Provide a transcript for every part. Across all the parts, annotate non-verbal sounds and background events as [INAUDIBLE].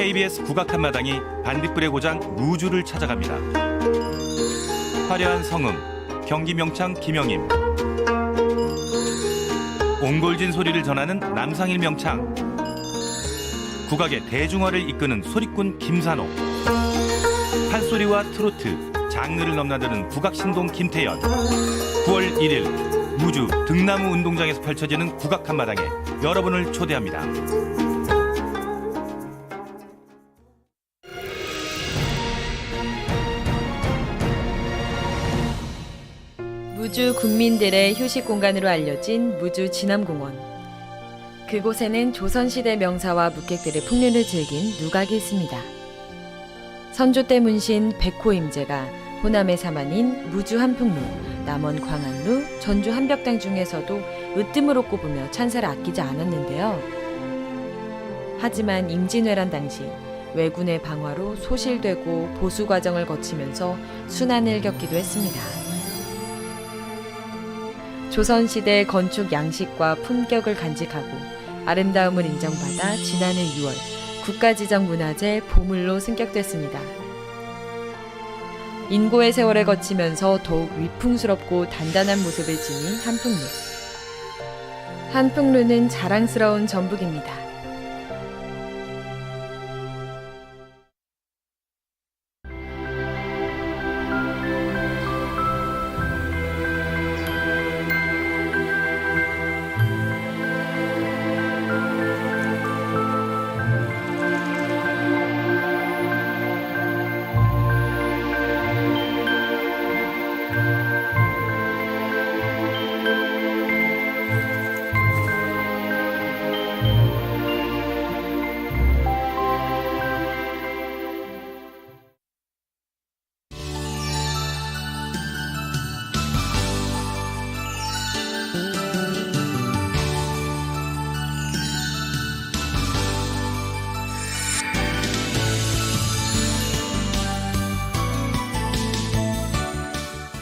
KBS 국악 한마당이 반딧불의 고장 무주를 찾아갑니다. 화려한 성음, 경기 명창 김영임, 옹골진 소리를 전하는 남상일 명창, 국악의 대중화를 이끄는 소리꾼 김산호, 판소리와 트로트, 장르를 넘나드는 국악 신동 김태연, 9월 1일 무주 등나무 운동장에서 펼쳐지는 국악 한마당에 여러분을 초대합니다. 무주 국민들의 휴식 공간으로 알려진 무주 진암공원. 그곳에는 조선시대 명사와 묵객들의 풍류를 즐긴 누각이 있습니다. 선조 때 문신 백호 임제가 호남의 사만인 무주 한풍루, 남원 광안루, 전주 한벽당 중에서도 으뜸으로 꼽으며 찬사를 아끼지 않았는데요. 하지만 임진왜란 당시 왜군의 방화로 소실되고 보수 과정을 거치면서 순환을 겪기도 했습니다. 조선시대 건축 양식과 품격을 간직하고 아름다움을 인정받아 지난해 6월 국가지정문화재 보물로 승격됐습니다. 인고의 세월을 거치면서 더욱 위풍스럽고 단단한 모습을 지닌 한풍루. 한풍루는 자랑스러운 전북입니다.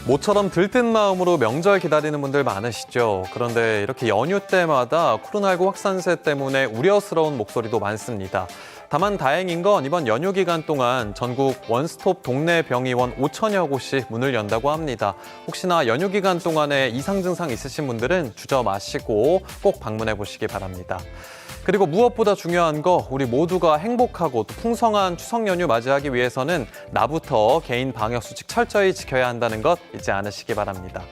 모처럼 들뜬 마음으로 명절 기다리는 분들 많으시죠. 그런데 이렇게 연휴 때마다 코로나19 확산세 때문에 우려스러운 목소리도 많습니다. 다만 다행인 건 이번 연휴 기간 동안 전국 원스톱 동네 병의원 5천여 곳이 문을 연다고 합니다. 혹시나 연휴 기간 동안에 이상 증상 있으신 분들은 주저 마시고 꼭 방문해 보시기 바랍니다. 그리고 무엇보다 중요한 거 우리 모두가 행복하고 또 풍성한 추석 연휴 맞이하기 위해서는 나부터 개인 방역 수칙 철저히 지켜야 한다는 것 잊지 않으시기 바랍니다.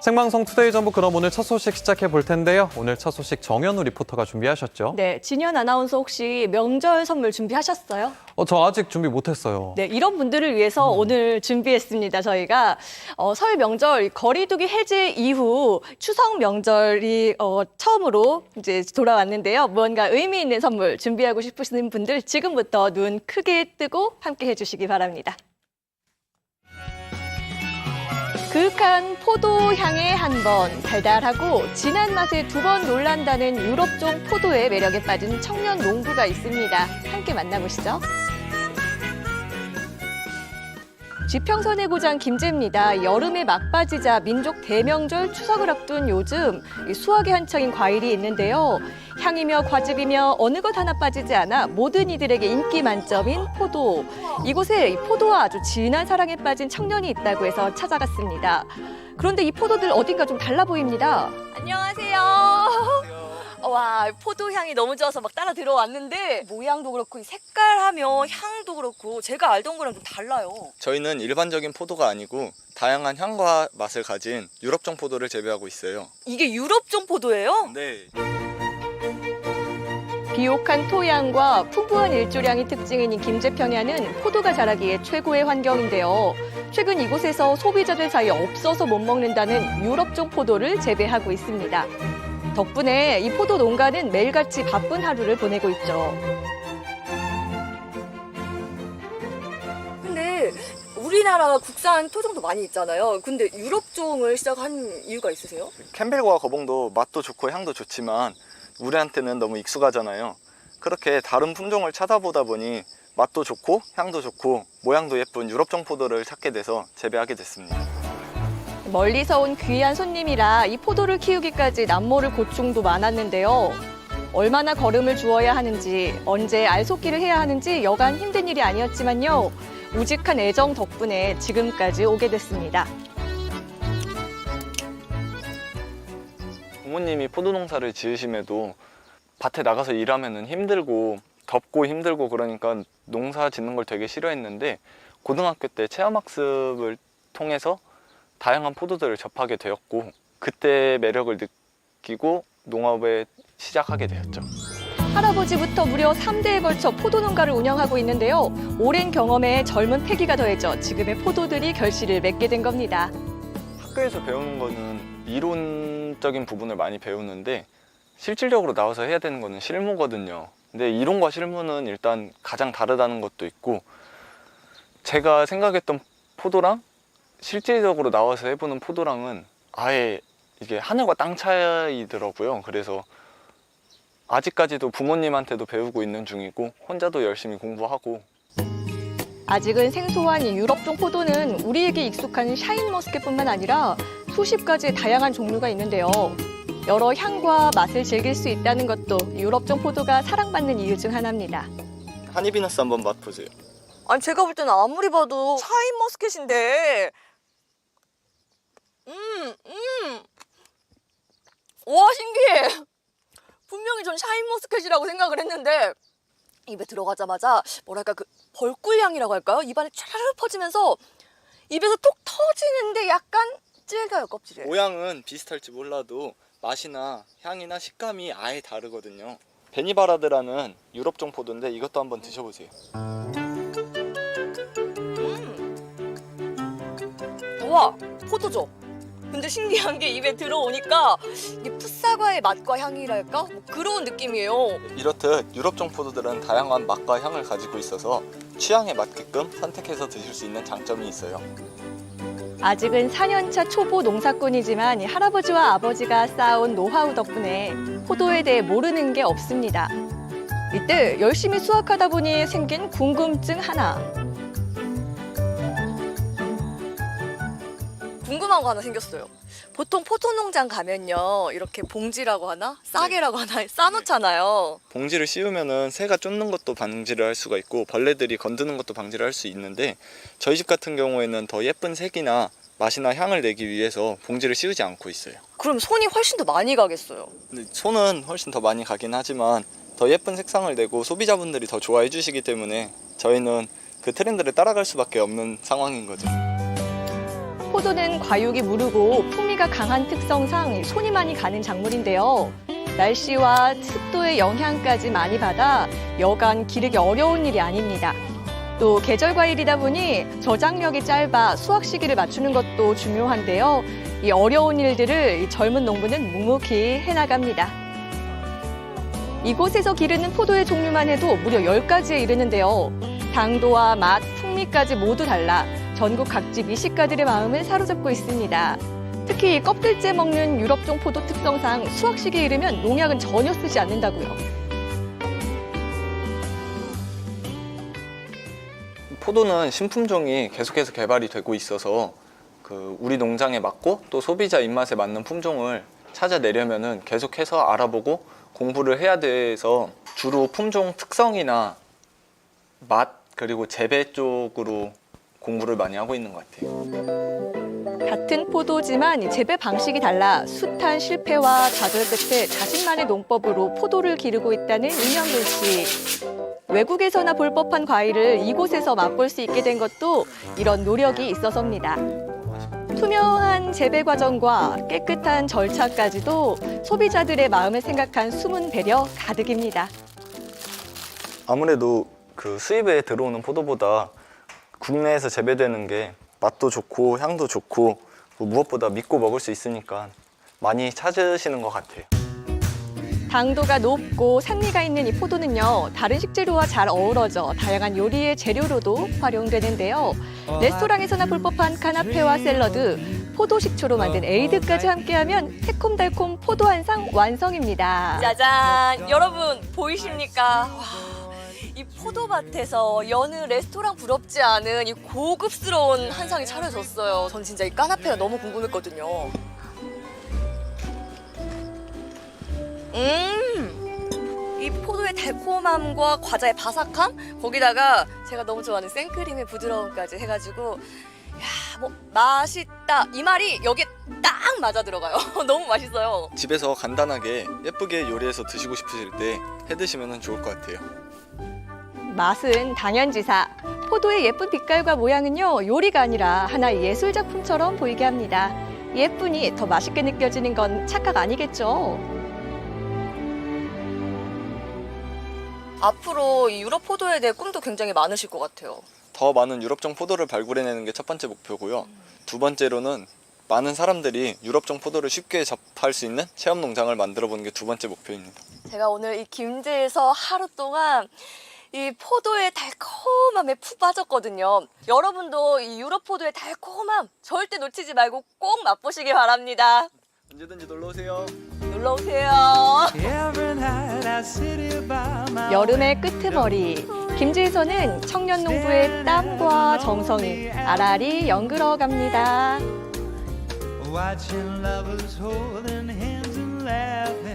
생방송 투데이 전부 그럼 오늘 첫 소식 시작해 볼 텐데요. 오늘 첫 소식 정현우 리포터가 준비하셨죠? 네, 진현 아나운서 혹시 명절 선물 준비하셨어요? 어, 저 아직 준비 못했어요. 네, 이런 분들을 위해서 오늘 준비했습니다. 저희가 어, 설 명절 거리두기 해제 이후 추석 명절이 어, 처음으로 이제 돌아왔는데요. 무언가 의미 있는 선물 준비하고 싶으신 분들 지금부터 눈 크게 뜨고 함께 해주시기 바랍니다. 그윽한 포도 향에 한 번, 달달하고 진한 맛에 두 번 놀란다는 유럽종 포도의 매력에 빠진 청년 농부가 있습니다. 함께 만나보시죠. 지평선의 고장 김제입니다. 여름에 막바지자 민족 대명절 추석을 앞둔 요즘 이 수확이 한창인 과일이 있는데요. 향이며 과즙이며 어느 것 하나 빠지지 않아 모든 이들에게 인기 만점인 포도. 이곳에 이 포도와 아주 진한 사랑에 빠진 청년이 있다고 해서 찾아갔습니다. 그런데 이 포도들 어딘가 좀 달라 보입니다. 안녕하세요. 와 포도 향이 너무 좋아서 막 따라 들어왔는데 모양도 그렇고 이 색깔하며 향도 그렇고 제가 알던 거랑 좀 달라요. 저희는 일반적인 포도가 아니고 다양한 향과 맛을 가진 유럽종 포도를 재배하고 있어요. 이게 유럽종 포도예요? 네. 비옥한 토양과 풍부한 일조량이 특징인 이 김제평야는 포도가 자라기에 최고의 환경인데요. 최근 이곳에서 소비자들 사이에 없어서 못 먹는다는 유럽종 포도를 재배하고 있습니다. 덕분에 이 포도 농가는 매일같이 바쁜 하루를 보내고 있죠. 근데 우리나라 국산 토종도 많이 있잖아요. 근데 유럽종을 시작한 이유가 있으세요? 캠벨과 거봉도 맛도 좋고 향도 좋지만 우리한테는 너무 익숙하잖아요. 그렇게 다른 품종을 찾아보다 보니 맛도 좋고 향도 좋고 모양도 예쁜 유럽종 포도를 찾게 돼서 재배하게 됐습니다. 멀리서 온 귀한 손님이라 이 포도를 키우기까지 남모를 고충도 많았는데요. 얼마나 걸음을 주어야 하는지, 언제 알속기를 해야 하는지 여간 힘든 일이 아니었지만요. 우직한 애정 덕분에 지금까지 오게 됐습니다. 부모님이 포도 농사를 지으심에도 밭에 나가서 일하면은 힘들고 덥고 힘들고 그러니까 농사 짓는 걸 되게 싫어했는데 고등학교 때 체험학습을 통해서 다양한 포도들을 접하게 되었고 그때 매력을 느끼고 농업에 시작하게 되었죠. 할아버지부터 무려 3대에 걸쳐 포도 농가를 운영하고 있는데요. 오랜 경험에 젊은 패기가 더해져 지금의 포도들이 결실을 맺게 된 겁니다. 학교에서 배우는 거는 이론적인 부분을 많이 배우는데 실질적으로 나와서 해야 되는 거는 실무거든요. 근데 이론과 실무는 일단 가장 다르다는 것도 있고 제가 생각했던 포도랑 실질적으로 나와서 해보는 포도랑은 아예 이게 하늘과 땅 차이더라고요. 그래서 아직까지도 부모님한테도 배우고 있는 중이고 혼자도 열심히 공부하고 아직은 생소한 이 유럽종 포도는 우리에게 익숙한 샤인머스켓뿐만 아니라 수십 가지의 다양한 종류가 있는데요. 여러 향과 맛을 즐길 수 있다는 것도 유럽종 포도가 사랑받는 이유 중 하나입니다. 하니비너스 한번 맛보세요. 아니 제가 볼 때는 아무리 봐도 샤인 머스켓인데 음, 음. 와 신기해 분명히 전 샤인 머스켓이라고 생각을 했는데 입에 들어가자마자 뭐랄까 그 벌꿀 향이라고 할까요? 입안에 촤르르 퍼지면서 입에서 톡 터지는데 약간 질겨요 껍질이 모양은 비슷할지 몰라도 맛이나 향이나 식감이 아예 다르거든요. 베니바라드라는 유럽 종 포도인데 이것도 한번 드셔보세요. 와 포도죠 근데 신기한 게 입에 들어오니까 이게 풋사과의 맛과 향이랄까? 뭐 그런 느낌이에요 이렇듯 유럽 종 포도들은 다양한 맛과 향을 가지고 있어서 취향에 맞게끔 선택해서 드실 수 있는 장점이 있어요. 아직은 4년차 초보 농사꾼이지만 이 할아버지와 아버지가 쌓아온 노하우 덕분에 포도에 대해 모르는 게 없습니다. 이때 열심히 수확하다 보니 생긴 궁금증 하나. 궁금한 거 하나 생겼어요. 보통 포도 농장 가면요, 이렇게 봉지라고 하나, 싸개라고 하나 [LAUGHS] 싸놓잖아요. 봉지를 씌우면은 새가 쫓는 것도 방지를 할 수가 있고 벌레들이 건드는 것도 방지를 할 수 있는데 저희 집 같은 경우에는 더 예쁜 색이나 맛이나 향을 내기 위해서 봉지를 씌우지 않고 있어요. 그럼 손이 훨씬 더 많이 가겠어요. 근데 손은 훨씬 더 많이 가긴 하지만 더 예쁜 색상을 내고 소비자분들이 더 좋아해 주시기 때문에 저희는 그 트렌드를 따라갈 수밖에 없는 상황인 거죠. 포도는 과육이 무르고 풍미가 강한 특성상 손이 많이 가는 작물인데요. 날씨와 습도의 영향까지 많이 받아 여간 기르기 어려운 일이 아닙니다. 또 계절 과일이다 보니 저장력이 짧아 수확 시기를 맞추는 것도 중요한데요. 이 어려운 일들을 이 젊은 농부는 묵묵히 해나갑니다. 이곳에서 기르는 포도의 종류만 해도 무려 10가지에 이르는데요. 당도와 맛, 풍미까지 모두 달라 전국 각지 미식가들의 마음을 사로잡고 있습니다. 특히 이 껍질째 먹는 유럽종 포도 특성상 수확 시기에 이르면 농약은 전혀 쓰지 않는다고요. 포도는 신품종이 계속해서 개발이 되고 있어서 그 우리 농장에 맞고 또 소비자 입맛에 맞는 품종을 찾아내려면은 계속해서 알아보고 공부를 해야 돼서 주로 품종 특성이나 맛 그리고 재배 쪽으로 공부를 많이 하고 있는 것 같아요. 같은 포도지만 이 재배 방식이 달라 숱한 실패와 좌절 끝에 자신만의 농법으로 포도를 기르고 있다는 임영근 씨. 외국에서나 볼 법한 과일을 이곳에서 맛볼 수 있게 된 것도 이런 노력이 있어서입니다. 투명한 재배 과정과 깨끗한 절차까지도 소비자들의 마음을 생각한 숨은 배려 가득입니다. 아무래도 그 수입에 들어오는 포도보다 국내에서 재배되는 게 맛도 좋고 향도 좋고 뭐 무엇보다 믿고 먹을 수 있으니까 많이 찾으시는 것 같아요. 당도가 높고 산미가 있는 이 포도는요 다른 식재료와 잘 어우러져 다양한 요리의 재료로도 활용되는데요 레스토랑에서나 볼 법한 카나페와 샐러드 포도 식초로 만든 에이드까지 함께하면 새콤달콤 포도 한 상 완성입니다. 짜잔! 여러분 보이십니까? 와, 이 포도밭에서 여느 레스토랑 부럽지 않은 이 고급스러운 한상이 차려졌어요. 전 진짜 이 까나페가 너무 궁금했거든요. 음! 이 포도의 달콤함과 과자의 바삭함 거기다가 제가 너무 좋아하는 생크림의 부드러움까지 해가지고 야, 뭐 맛있다 이 말이 여기에 딱 맞아 들어가요. [LAUGHS] 너무 맛있어요. 집에서 간단하게 예쁘게 요리해서 드시고 싶으실 때 해 드시면 좋을 것 같아요. 맛은 당연지사. 포도의 예쁜 빛깔과 모양은요, 요리가 아니라 하나의 예술 작품처럼 보이게 합니다. 예쁘니 더 맛있게 느껴지는 건 착각 아니겠죠? 앞으로 이 유럽 포도에 대해 꿈도 굉장히 많으실 것 같아요. 더 많은 유럽종 포도를 발굴해내는 게 첫 번째 목표고요. 두 번째로는 많은 사람들이 유럽종 포도를 쉽게 접할 수 있는 체험 농장을 만들어 보는 게 두 번째 목표입니다. 제가 오늘 이 김제에서 하루 동안 이 포도의 달콤함에 푹 빠졌거든요. 여러분도 이 유럽 포도의 달콤함 절대 놓치지 말고 꼭 맛보시기 바랍니다. 언제든지 놀러 오세요. 놀러 오세요. 여름의 끄트머리. 김제에서는 청년 농부의 땀과 정성이 알알이 연그러 갑니다. Watching lovers holding hands and laughing.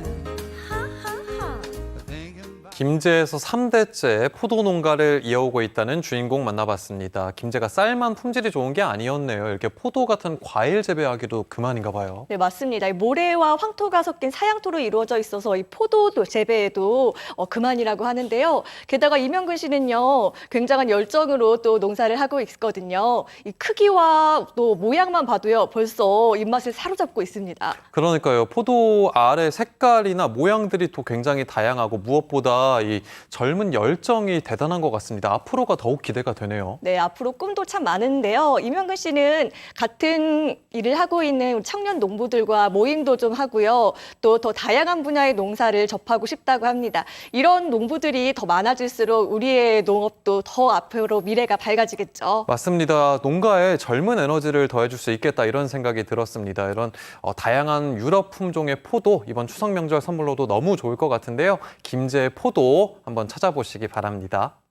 김제에서 3대째 포도 농가를 이어오고 있다는 주인공 만나봤습니다. 김제가 쌀만 품질이 좋은 게 아니었네요. 이렇게 포도 같은 과일 재배하기도 그만인가 봐요. 네, 맞습니다. 이 모래와 황토가 섞인 사양토로 이루어져 있어서 이 포도 재배에도 어, 그만이라고 하는데요. 게다가 이명근 씨는요, 굉장한 열정으로 또 농사를 하고 있거든요. 이 크기와 또 모양만 봐도요, 벌써 입맛을 사로잡고 있습니다. 그러니까요. 포도 알의 색깔이나 모양들이 또 굉장히 다양하고 무엇보다 이 젊은 열정이 대단한 것 같습니다. 앞으로가 더욱 기대가 되네요. 네, 앞으로 꿈도 참 많은데요. 이명근 씨는 같은 일을 하고 있는 청년 농부들과 모임도 좀 하고요. 또 더 다양한 분야의 농사를 접하고 싶다고 합니다. 이런 농부들이 더 많아질수록 우리의 농업도 더 앞으로 미래가 밝아지겠죠. 맞습니다. 농가에 젊은 에너지를 더해줄 수 있겠다 이런 생각이 들었습니다. 이런 어, 다양한 유럽 품종의 포도 이번 추석 명절 선물로도 너무 좋을 것 같은데요. 김제 포도 한번 찾아보시기 바랍니다.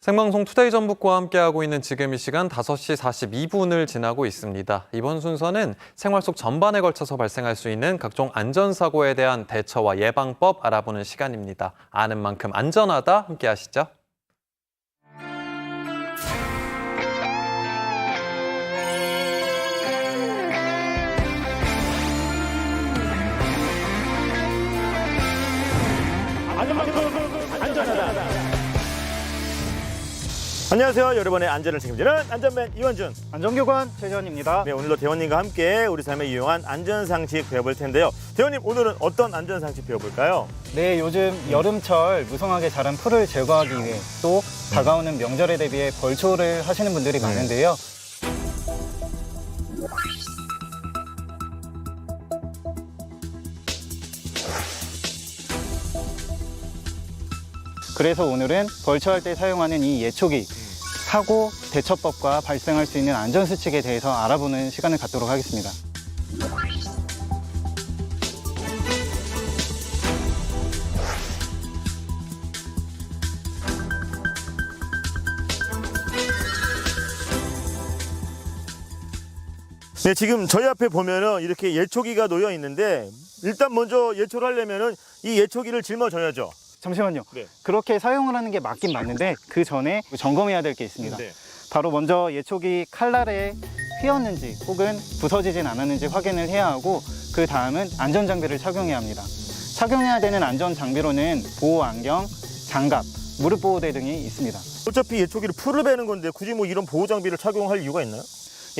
생방송 투데이 전북과 함께하고 있는 지금 이 시간 5시 42분을 지나고 있습니다. 이번 순서는 생활 속 전반에 걸쳐서 발생할 수 있는 각종 안전사고에 대한 대처와 예방법 알아보는 시간입니다. 아는 만큼 안전하다 함께 하시죠. 안녕하세요. 여러분의 안전을 책임지는 안전맨 이원준. 안전교관 최재원입니다. 네, 오늘도 대원님과 함께 우리 삶에 유용한 안전상식 배워볼 텐데요. 대원님, 오늘은 어떤 안전상식 배워볼까요? 네, 요즘 여름철 무성하게 자란 풀을 제거하기 위해 또 다가오는 명절에 대비해 벌초를 하시는 분들이 많은데요. 그래서 오늘은 벌초할 때 사용하는 이 예초기 사고 대처법과 발생할 수 있는 안전수칙에 대해서 알아보는 시간을 갖도록 하겠습니다. 네, 지금 저희 앞에 보면은 이렇게 예초기가 놓여 있는데 일단 먼저 예초를 하려면은 이 예초기를 짊어져야죠. 잠시만요. 네. 그렇게 사용을 하는 게 맞긴 맞는데 그 전에 점검해야 될 게 있습니다. 네. 바로 먼저 예초기 칼날에 휘었는지 혹은 부서지진 않았는지 확인을 해야 하고 그 다음은 안전 장비를 착용해야 합니다. 착용해야 되는 안전 장비로는 보호 안경, 장갑, 무릎 보호대 등이 있습니다. 어차피 예초기를 풀을 베는 건데 굳이 뭐 이런 보호 장비를 착용할 이유가 있나요?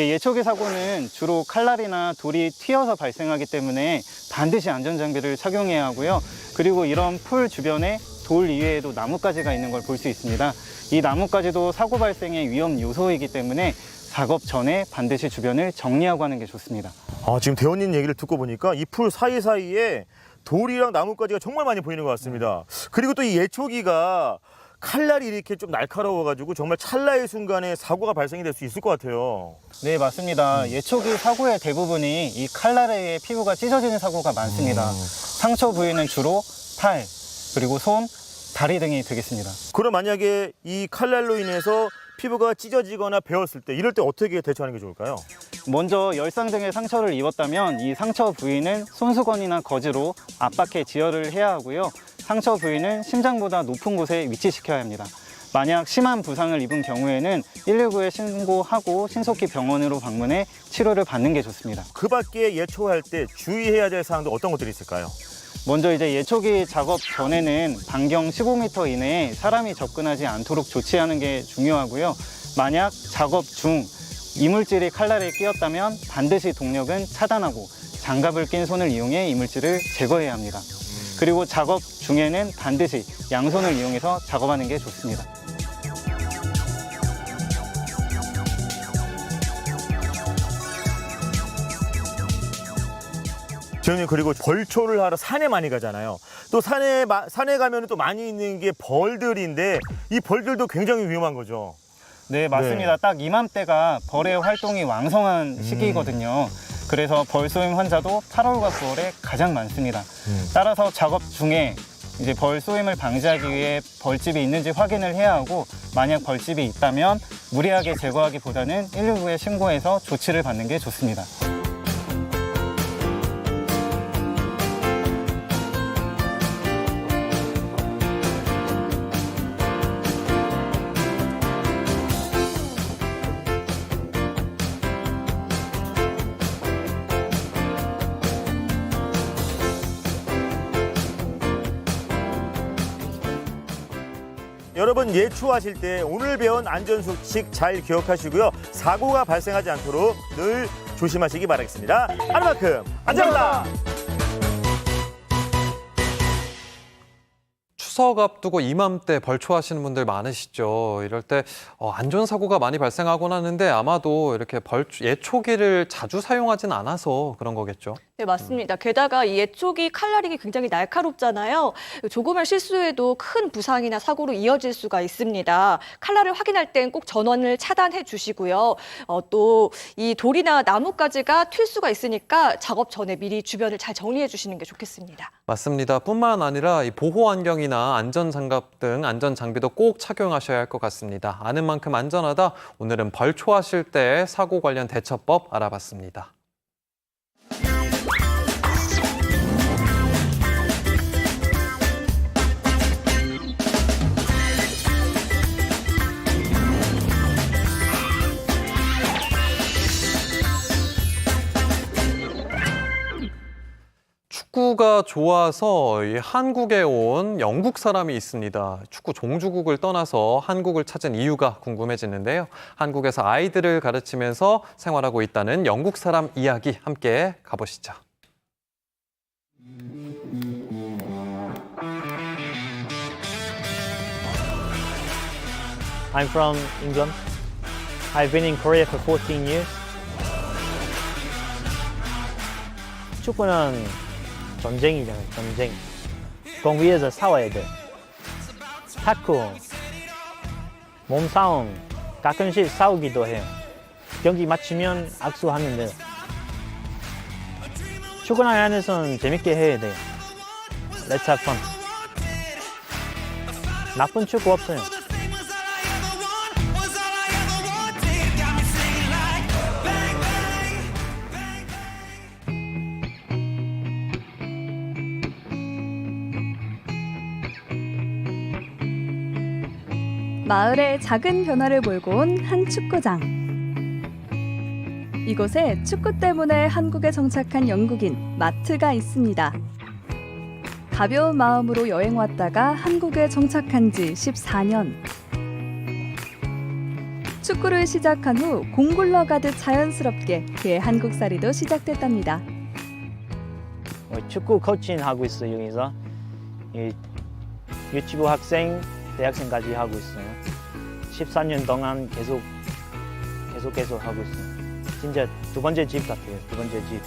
예, 예초기 사고는 주로 칼날이나 돌이 튀어서 발생하기 때문에 반드시 안전장비를 착용해야 하고요. 그리고 이런 풀 주변에 돌 이외에도 나뭇가지가 있는 걸 볼 수 있습니다. 이 나뭇가지도 사고 발생의 위험 요소이기 때문에 작업 전에 반드시 주변을 정리하고 하는 게 좋습니다. 아, 지금 대원님 얘기를 듣고 보니까 이 풀 사이사이에 돌이랑 나뭇가지가 정말 많이 보이는 것 같습니다. 그리고 또 이 예초기가 칼날이 이렇게 좀 날카로워가지고 정말 찰나의 순간에 사고가 발생이 될 수 있을 것 같아요. 네, 맞습니다. 예초기 사고의 대부분이 이 칼날에 의해 피부가 찢어지는 사고가 많습니다. 상처 부위는 주로 팔, 그리고 손, 다리 등이 되겠습니다. 그럼 만약에 이 칼날로 인해서 피부가 찢어지거나 베었을 때 이럴 때 어떻게 대처하는 게 좋을까요? 먼저 열상 등의 상처를 입었다면 이 상처 부위는 손수건이나 거즈로 압박해 지혈을 해야 하고요. 상처 부위는 심장보다 높은 곳에 위치시켜야 합니다. 만약 심한 부상을 입은 경우에는 119에 신고하고 신속히 병원으로 방문해 치료를 받는 게 좋습니다. 그 밖에 예초할 때 주의해야 될 사항도 어떤 것들이 있을까요? 먼저 이제 예초기 작업 전에는 반경 15m 이내에 사람이 접근하지 않도록 조치하는 게 중요하고요. 만약 작업 중 이물질이 칼날에 끼었다면 반드시 동력은 차단하고 장갑을 낀 손을 이용해 이물질을 제거해야 합니다. 그리고 작업 중에는 반드시 양손을 이용해서 작업하는 게 좋습니다. 저는 그리고 벌초를 하러 산에 많이 가잖아요. 또 산에 마- 산에 가면 또 많이 있는 게 벌들인데 이 벌들도 굉장히 위험한 거죠. 네, 맞습니다. 딱 이맘때가 벌의 활동이 왕성한 시기거든요. 그래서 벌쏘임 환자도 8월과 9월에 가장 많습니다. 따라서 작업 중에 이제 벌 쏘임을 방지하기 위해 벌집이 있는지 확인을 해야 하고 만약 벌집이 있다면 무리하게 제거하기보다는 119에 신고해서 조치를 받는 게 좋습니다. 예초하실 때 오늘 배운 안전 수칙 잘 기억하시고요. 사고가 발생하지 않도록 늘 조심하시기 바라겠습니다. 하루만큼 안전하다. 추석 앞두고 이맘때 벌초하시는 분들 많으시죠. 이럴 때 어, 안전사고가 많이 발생하곤 하는데 아마도 이렇게 벌 예초기를 자주 사용하진 않아서 그런 거겠죠. 네, 맞습니다. 게다가 이 예초기 칼날이 굉장히 날카롭잖아요. 조그만 실수에도 큰 부상이나 사고로 이어질 수가 있습니다. 칼날을 확인할 땐 꼭 전원을 차단해 주시고요. 어, 또 이 돌이나 나뭇가지가 튈 수가 있으니까 작업 전에 미리 주변을 잘 정리해 주시는 게 좋겠습니다. 맞습니다. 뿐만 아니라 이 보호 안경이나 안전 장갑 등 안전 장비도 꼭 착용하셔야 할 것 같습니다. 아는 만큼 안전하다. 오늘은 벌초하실 때 사고 관련 대처법 알아봤습니다. 축구가 좋아서 이 한국에 온 영국 사람이 있습니다. 축구 종주국을 떠나서 한국을 찾은 이유가 궁금해지는데요. 한국에서 아이들을 가르치면서 생활하고 있다는 영국 사람 이야기 함께 가보시죠. I'm from England. I've been in Korea for 14 years. 축구는 전쟁이잖아요, 전쟁. 공 위에서 싸워야 돼. 탁구, 몸싸움, 가끔씩 싸우기도 해요. 경기 마치면 악수하면 돼요. 축구랑 안에서는 재밌게 해야 돼요. Let's have fun. 나쁜 축구 없어요. 마을에 작은 변화를 몰고 온 한 축구장. 이곳에 축구 때문에 한국에 정착한 영국인 마트가 있습니다. 가벼운 마음으로 여행 왔다가 한국에 정착한 지 14년. 축구를 시작한 후 공 굴러 가듯 자연스럽게 그의 한국살이도 시작됐답니다. 뭐 축구 코칭 하고 있어요 여기서 이 유치부 학생 대학생까지 하고 있어요. 14년 동안 계속 계속 계속 하고 있어요. 진짜 두 번째 집 같아요. 두 번째 집.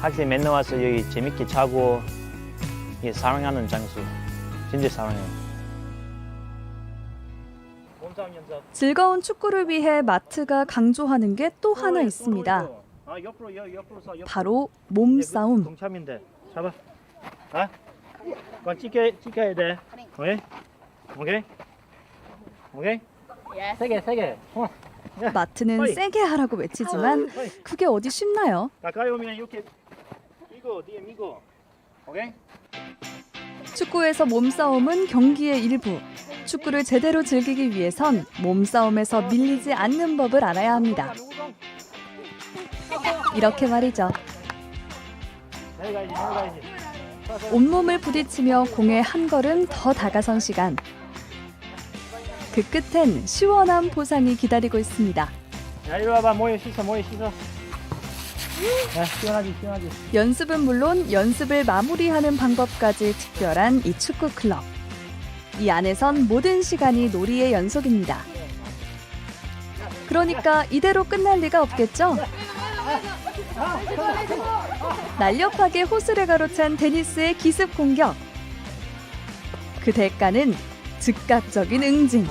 학생 맨날 와서 여기 재밌게 자고 이 사랑하는 장소. 진짜 사랑해요. 즐거운 축구를 위해 마트가 강조하는 게 또 하나 있습니다. 바로 몸싸움. 동참인데. 잡아. 아? 찍혀, 찍혀야 돼. 왜? 오케이? 오케이? 세게 세게. 어. 마트는 어이. 세게 하라고 외치지만 그게 어디 쉽나요? 가까이 오면 이렇게 이거 뒤에 미고. 오케이? 축구에서 몸싸움은 경기의 일부. 축구를 제대로 즐기기 위해선 몸싸움에서 밀리지 않는 법을 알아야 합니다. 이렇게 말이죠. 내려가야지 내려가야지. 온몸을 부딪히며 공에 한 걸음 더 다가선 시간. 그 끝엔 시원한 보상이 기다리고 있습니다. 야 이리 와봐 모여 씻어 모여 씻어. 야 시원하지 시원하지. 연습은 물론 연습을 마무리하는 방법까지 특별한 이 축구 클럽. 이 안에선 모든 시간이 놀이의 연속입니다. 그러니까 이대로 끝날 리가 없겠죠? 날렵하게 호수를 가로찬 데니스의 기습 공격. 그 대가는 즉각적인 응징.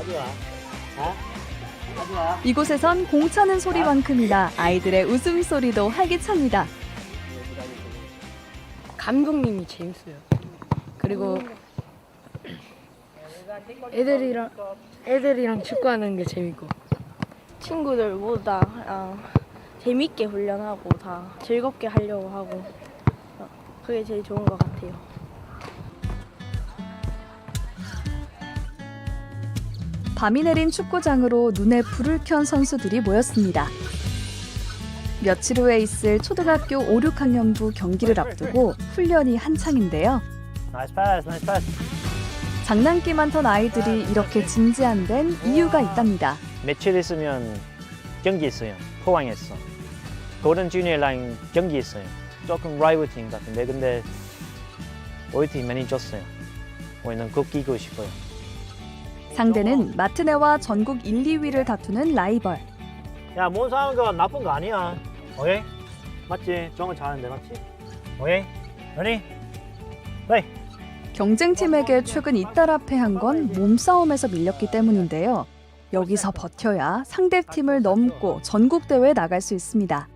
이곳에선 공 차는 소리만큼이나 아이들의 웃음소리도 활기찹니다. 감독님이 재밌어요. 그리고 애들이랑 애들이랑 축구하는 게 재밌고 친구들 모두 다 어, 재밌게 훈련하고 다 즐겁게 하려고 하고 어, 그게 제일 좋은 것 같아요. 밤이 내린 축구장으로 눈에 불을 켠 선수들이 모였습니다. 며칠 후에 있을 초등학교 5, 6학년부 경기를 앞두고 훈련이 한창인데요. 장난기 많던 아이들이 이렇게 진지한 데는 이유가 있답니다. 며칠 있으면 경기 있어요. 포항에서. 고른 주니어 라인 경기 있어요. 조금 라이브 팀 같은데 근데 우리 팀 많이 졌어요. 우리는 꼭 이기고 싶어요. 상대는 마트네와 전국 1, 2위를 다투는 라이벌. 야, 몸 싸우는 거 나쁜 거 아니야. 오케이? 맞지? 정은 잘하는데 맞지? 오케이? ready? play. 경쟁팀에게 최근 잇따라 패한 건 몸싸움에서 밀렸기 때문인데요. 여기서 버텨야 상대팀을 넘고 전국대회에 나갈 수 있습니다.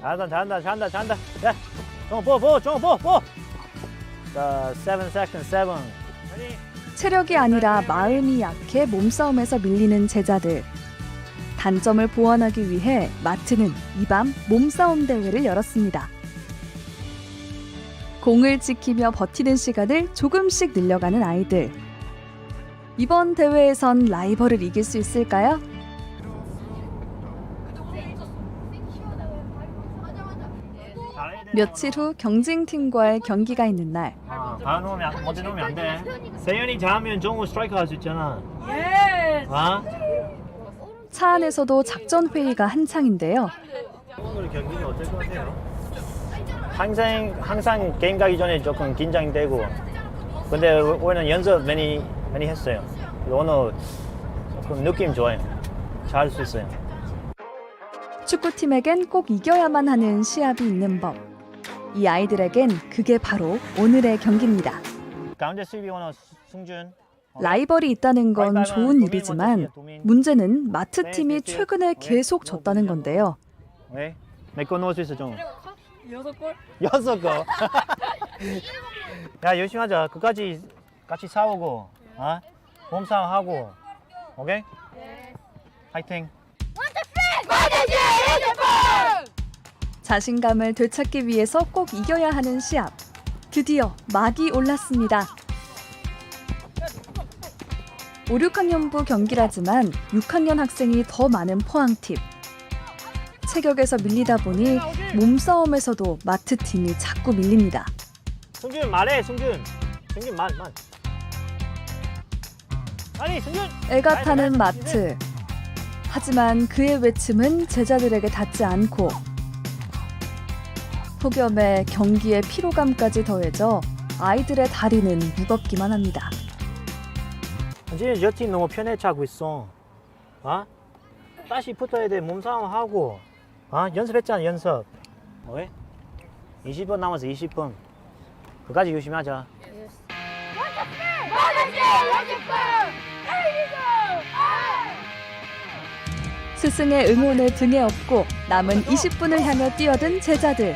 잘한다, 잘한다, 잘한다, 잘한다. 야, 정은 보, 보, 정은 보, 보. 자, 7 seconds, 7. ready? 체력이 아니라 마음이 약해 몸싸움에서 밀리는 제자들. 단점을 보완하기 위해 마트는 이 밤 몸싸움 대회를 열었습니다. 공을 지키며 버티는 시간을 조금씩 늘려가는 아이들. 이번 대회에선 라이벌을 이길 수 있을까요? 잘해야 돼. 며칠 후 경쟁팀과의 경기가 있는 날. 아, 다 놓으면 안- 먼저 놓으면 안 돼. 세연이 잘하면 정우 스트라이커 할수 있잖아. 예. 아? 차 안에서도 작전 회의가 한창인데요. 오늘 경기는 어떨 것 같아요? 항상 항상 게임 가기 전에 조금 긴장되고 근데 오늘 연습 많이 많이 했어요. 오늘 조금 느낌 좋아요. 잘할 수 있어요. 축구팀에겐 꼭 이겨야만 하는 시합이 있는 법. 이 아이들에겐 그게 바로 오늘의 경기입니다. 가운데 수비 오늘 승준. 라이벌이 있다는 건 좋은 일이지만 문제는 마트 팀이 최근에 계속 졌다는 건데요. 네. 몇거 넣을 수 있어 좀. 여섯 골? 여섯 거. [LAUGHS] 야 열심히 하자. 끝까지 같이 싸우고, 어? 몸싸움 하고, 오케이? 파이팅. 자신감을 되찾기 위해서 꼭 이겨야 하는 시합. 드디어 막이 올랐습니다. 5, 6학년부 경기라지만 6학년 학생이 더 많은 포항팀. 체격에서 밀리다 보니 몸싸움에서도 마트 팀이 자꾸 밀립니다. 승준 말해, 승준. 승준 말, 말. 아니, 승준. 애가 타는 마트. 하지만 그의 외침은 제자들에게 닿지 않고 폭염에 경기의 피로감까지 더해져 아이들의 다리는 무겁기만 합니다. 저팀 너무 편해 차고 있어. 어? 다시 붙어야 돼. 몸싸움 하고. 어? 연습했잖아, 연습. 왜? 20분 남았어, 20분. 그까지 열심히 하자. 스승의 응원을 등에 업고 남은 20분을 향해 뛰어든 제자들.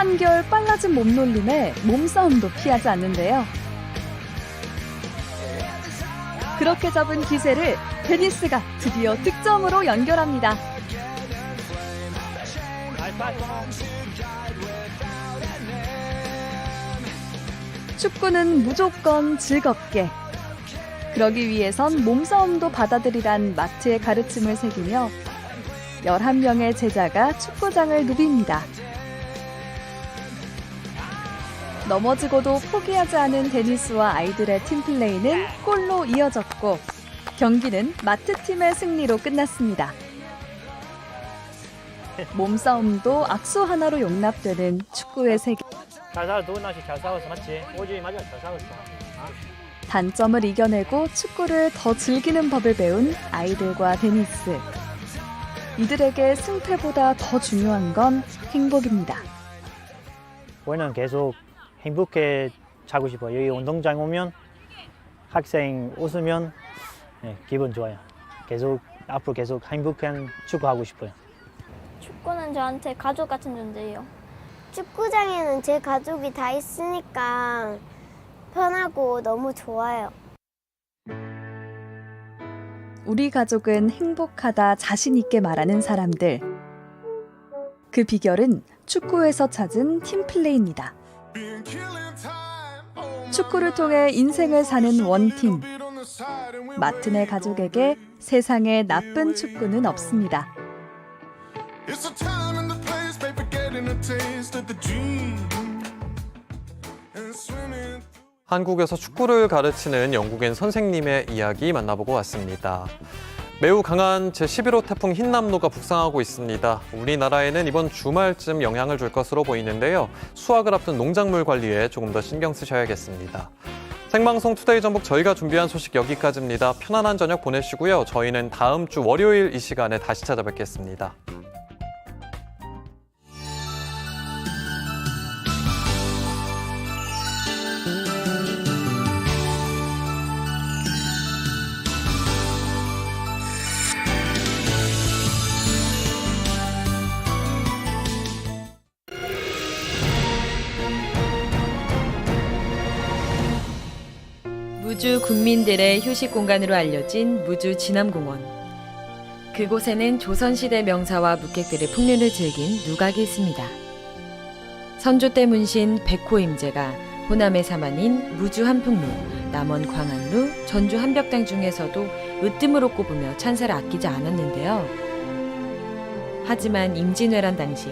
한결 빨라진 몸놀림에 몸싸움도 피하지 않는데요. 그렇게 잡은 기세를 데니스가 드디어 득점으로 연결합니다. 축구는 무조건 즐겁게. 그러기 위해선 몸싸움도 받아들이란 마트의 가르침을 새기며 11명의 제자가 축구장을 누빕니다. 넘어지고도 포기하지 않은 데니스와 아이들의 팀플레이는 골로 이어졌고 경기는 마트팀의 승리로 끝났습니다. 몸싸움도 악수 하나로 용납되는 축구의 세계. 잘 싸워 두 나씩 잘 싸웠어 맞지? 오지 맞아 잘 싸웠어. 단점을 이겨내고 축구를 더 즐기는 법을 배운 아이들과 데니스. 이들에게 승패보다 더 중요한 건 행복입니다. 우리는 계속 행복해 자고 싶어. 여기 운동장 오면 학생 웃으면 네, 기분 좋아요. 계속 앞으로 계속 행복한 축구 하고 싶어요. 축구는 저한테 가족 같은 존재예요. 축구장에는 제 가족이 다 있으니까 편하고 너무 좋아요. 우리 가족은 행복하다 자신 있게 말하는 사람들. 그 비결은 축구에서 찾은 팀플레이입니다. 축구를 통해 인생을 사는 원팀. 마트 내 가족에게 세상에 나쁜 축구는 없습니다. 한국에서 축구를 가르치는 영국인 선생님의 이야기 만나보고 왔습니다. 매우 강한 제11호 태풍 흰남노가 북상하고 있습니다. 우리나라에는 이번 주말쯤 영향을 줄 것으로 보이는데요. 수확을 앞둔 농작물 관리에 조금 더 신경 쓰셔야겠습니다. 생방송 투데이 전북 저희가 준비한 소식 여기까지입니다. 편안한 저녁 보내시고요. 저희는 다음 주 월요일 이 시간에 다시 찾아뵙겠습니다. 무주 국민들의 휴식 공간으로 알려진 무주 진암공원. 그곳에는 조선시대 명사와 묵객들의 풍류를 즐긴 누각이 있습니다. 선조 때 문신 백호 임제가 호남의 사만인 무주 한풍루, 남원 광안루, 전주 한벽당 중에서도 으뜸으로 꼽으며 찬사를 아끼지 않았는데요. 하지만 임진왜란 당시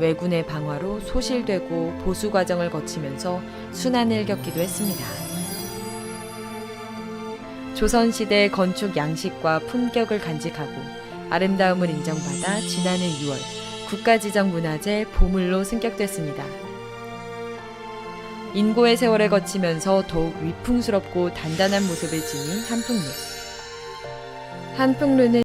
왜군의 방화로 소실되고 보수 과정을 거치면서 순환을 겪기도 했습니다. 조선시대 건축 양식과 품격을 간직하고 아름다움을 인정받아 지난해 6월 국가지정문화재 보물로 승격됐습니다. 인고의 세월을 거치면서 더욱 위풍스럽고 단단한 모습을 지닌 한풍루. 한풍루는